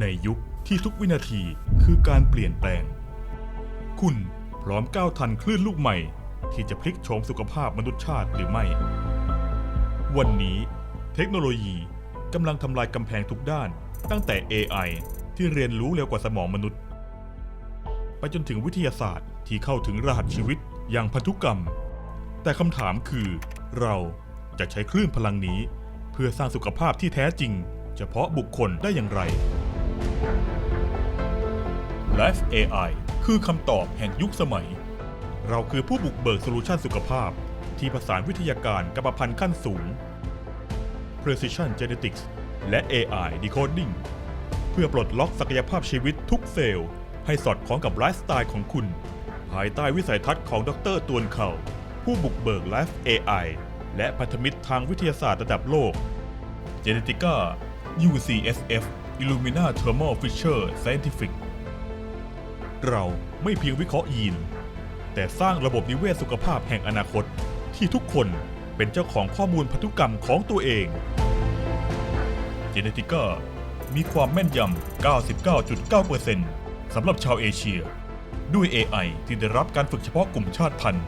ในยุคที่ทุกวินาทีคือการเปลี่ยนแปลง คุณพร้อมก้าวทันคลื่นลูกใหม่ ที่จะพลิกโฉมสุขภาพมนุษยชาติหรือไม่ วันนี้เทคโนโลยีกำลังทำลายกำแพงทุกด้าน ตั้งแต่ AI ที่เรียนรู้เร็วกว่าสมองมนุษย์ ไปจนถึงวิทยาศาสตร์ที่เข้าถึงรหัสชีวิตอย่างพันธุกรรม แต่คำถามคือ เราจะใช้คลื่นพลังนี้ เพื่อสร้างสุขภาพที่แท้จริง เฉพาะบุคคลได้อย่างไร Life AI คือคำตอบแห่งยุคสมัย เราคือผู้บุกเบิกโซลูชันสุขภาพ ที่ผสานวิทยาการกับประพันธ์ขั้นสูง Precision Genetics และ AI Decoding เพื่อปลดล็อกศักยภาพชีวิตทุกเซลล์ ให้สอดคล้องกับไลฟ์สไตล์ของคุณ ภายใต้วิสัยทัศน์ของดรตวนเขา ผู้บุกเบิก Life AI และพันธมิตรทางวิทยาศาสตร์ระดับโลก Genetica UCSF Illumina Thermo Fisher Scientific เราไม่เพียงวิเคราะห์ยีน แต่สร้างระบบนิเวศสุขภาพแห่งอนาคต ที่ทุกคนเป็นเจ้าของข้อมูลพันธุกรรมของตัวเอง Genetica มีความแม่นยำ 99.9%สำหรับชาวเอเชีย ด้วย AI ที่ได้รับการฝึกเฉพาะกลุ่มชาติพันธุ์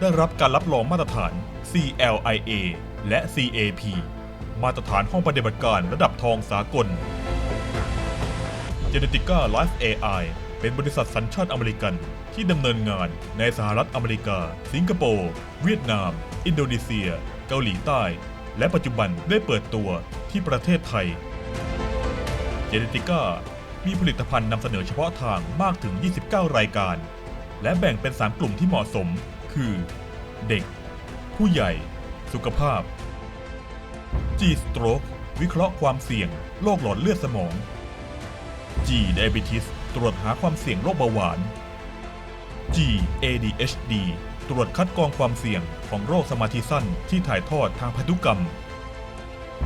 ได้รับการรับรองมาตรฐาน CLIA และ CAP มาตรฐานห้องปฏิบัติการระดับทองสากล Genetica Life AI เป็นบริษัทสัญชาติอเมริกันที่ดำเนินงานในสหรัฐอเมริกา สิงคโปร์ เวียดนาม อินโดนีเซีย เกาหลีใต้ และปัจจุบันได้เปิดตัวที่ประเทศไทย Genetica มีผลิตภัณฑ์นำเสนอเฉพาะทางมากถึง 29 รายการ และแบ่งเป็น 3 กลุ่มที่เหมาะสม คือ เด็ก ผู้ใหญ่ สุขภาพ G Stroke วิเคราะห์ความเสี่ยงโรคหลอดเลือดสมอง G Diabetes ตรวจหาความเสี่ยงโรคเบาหวาน G ADHD ตรวจคัดกรองความเสี่ยงของโรคสมาธิสั้นที่ถ่ายทอดทางพันธุกรรม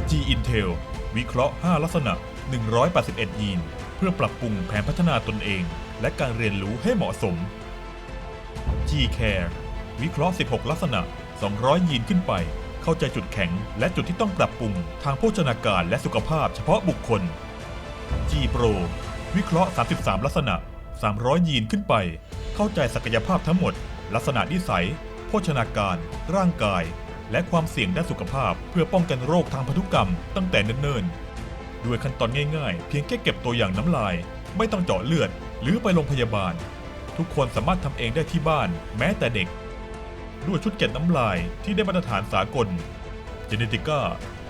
G Intel วิเคราะห์ 5 ลักษณะ 181 ยีน เพื่อปรับปรุงแผนพัฒนาตนเอง และการเรียนรู้ให้เหมาะสม G Care วิเคราะห์ 16 ลักษณะ 200 ยีนขึ้นไป เข้าใจจุดแข็ง และจุดที่ต้องปรับปรุงทางโภชนาการและสุขภาพเฉพาะบุคคล G Pro วิเคราะห์ 33 ลักษณะ 300 ยีนขึ้นไป เข้าใจศักยภาพทั้งหมด ลักษณะนิสัย โภชนาการ ร่างกาย และความเสี่ยงด้านสุขภาพ เพื่อป้องกันโรคทางพันธุกรรมตั้งแต่เนิ่นๆ ด้วยขั้นตอนง่ายๆ เพียงแค่เก็บตัวอย่างน้ำลาย ไม่ต้องเจาะเลือด หรือไปโรงพยาบาล ทุกคนสามารถทำเองได้ที่บ้าน แม้แต่เด็ก ด้วยชุดเก็บน้ำลายที่ได้มาตรฐานสากล Genetica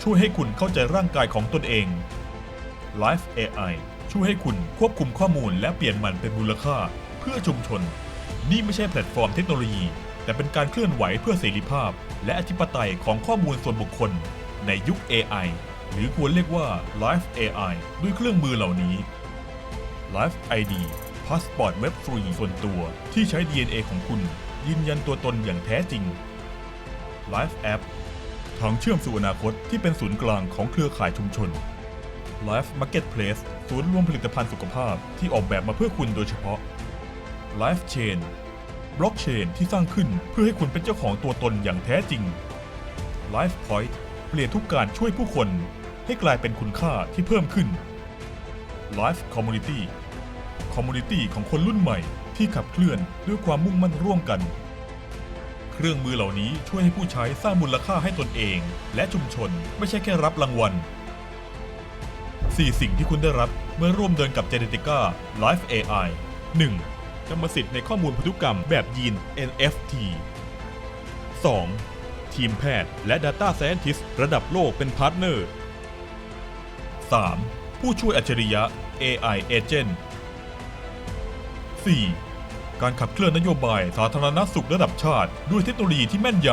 ช่วยให้คุณเข้าใจร่างกายของตนเอง Life AI ช่วยให้คุณควบคุมข้อมูลและเปลี่ยนมันเป็นมูลค่า เพื่อชุมชน นี่ไม่ใช่แพลตฟอร์มเทคโนโลยี แต่เป็นการเคลื่อนไหวเพื่อเสรีภาพ และอธิปไตยของข้อมูลส่วนบุคคล ในยุค AI หรือควรเรียกว่า Life AI ด้วยเครื่องมือเหล่านี้ Life ID พาสปอร์ตเว็บฟรีส่วนตัวที่ใช้ DNA ของคุณ ยืนยันตัวตนอย่างแท้จริง Life App ทางเชื่อมสู่อนาคตที่เป็นศูนย์กลางของเครือข่ายชุมชน Life Marketplace ศูนย์รวมผลิตภัณฑ์สุขภาพที่ออกแบบมาเพื่อคุณโดยเฉพาะ Life Chain บล็อกเชนที่สร้างขึ้นเพื่อให้คุณเป็นเจ้าของตัวตนอย่างแท้จริง Life Point เปลี่ยนทุกการช่วยผู้คน ให้กลายเป็นคุณค่าที่เพิ่มขึ้น Life Community Community ของคนรุ่นใหม่ที่ขับเคลื่อนด้วยความมุ่งมั่นร่วมกัน เครื่องมือเหล่านี้ช่วยให้ผู้ใช้สร้างมูลค่าให้ตนเอง และชุมชนไม่ใช่แค่รับรางวัล 4 สิ่งที่คุณได้รับเมื่อร่วมเดินกับ Genetica Life AI 1. กรรมสิทธิ์ในข้อมูลพันธุกรรมแบบยีน NFT 2. ทีมแพทย์และ Data Scientist ระดับโลกเป็นพาร์ทเนอร์ 3. ผู้ช่วยอัจฉริยะ AI Agent 4. การขับเคลื่อนนโยบายสาธารณสุขระดับชาติ ด้วยเทคโนโลยีที่แม่นย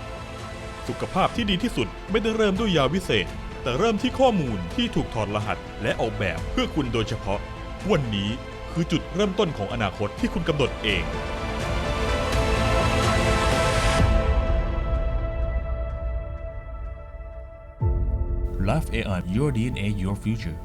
ำ สุขภาพที่ดีที่สุดไม่ได้เริ่มด้วยยาวิเศษ แต่เริ่มที่ข้อมูลที่ถูกถอดรหัส และออกแบบเพื่อคุณโดยเฉพาะ วันนี้คือจุดเริ่มต้นของอนาคตที่คุณกำหนดเอง Life AI Your DNA Your Future